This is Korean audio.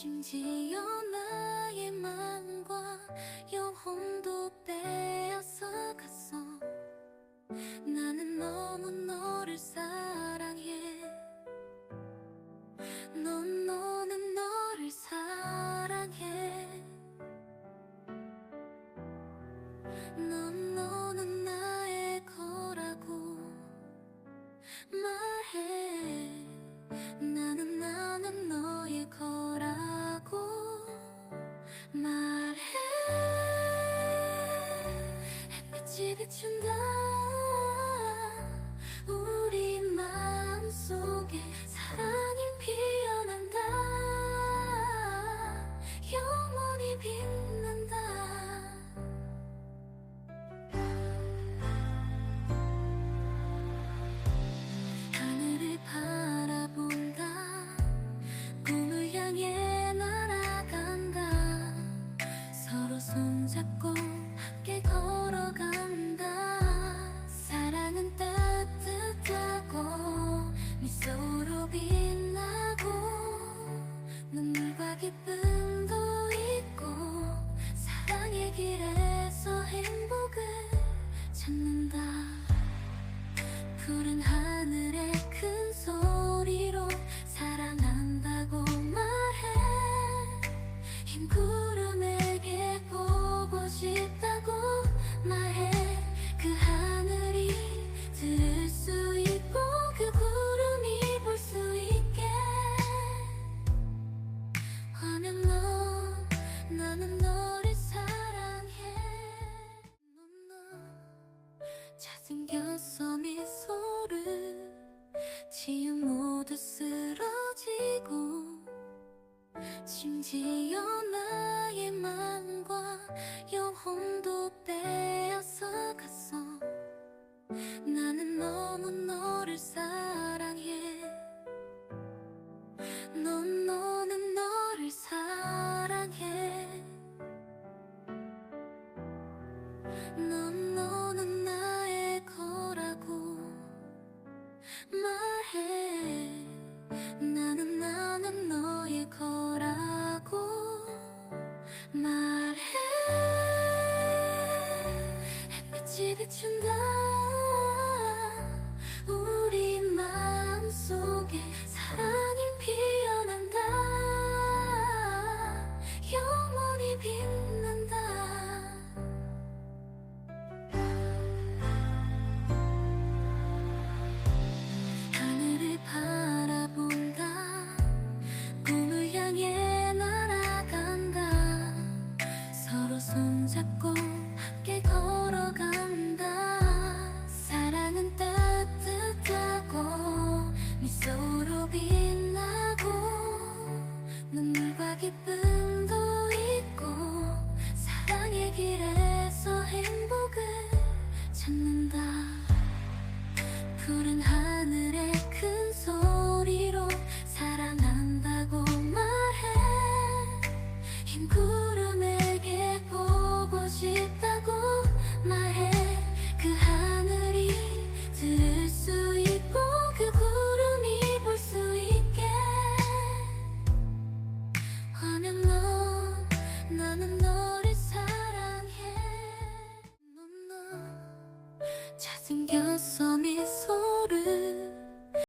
심지어 나의 마음과 영혼도 빼앗아 갔어. 나는 너무 너를 사랑해. 넌 너는 너를 사랑해. 너 빛이 비춘다 우리 마음속에 사랑이 피어 기쁨 도 있고 사랑의 길에서 행복을 찾는다. 푸른 하늘 지어 나의 마음과 영혼도 빼앗아 갔어. 나는 너무 너를 사랑해. 넌 너는 너를 사랑해. 넌 다시 비춘다 기쁨도 있고 사랑의 길에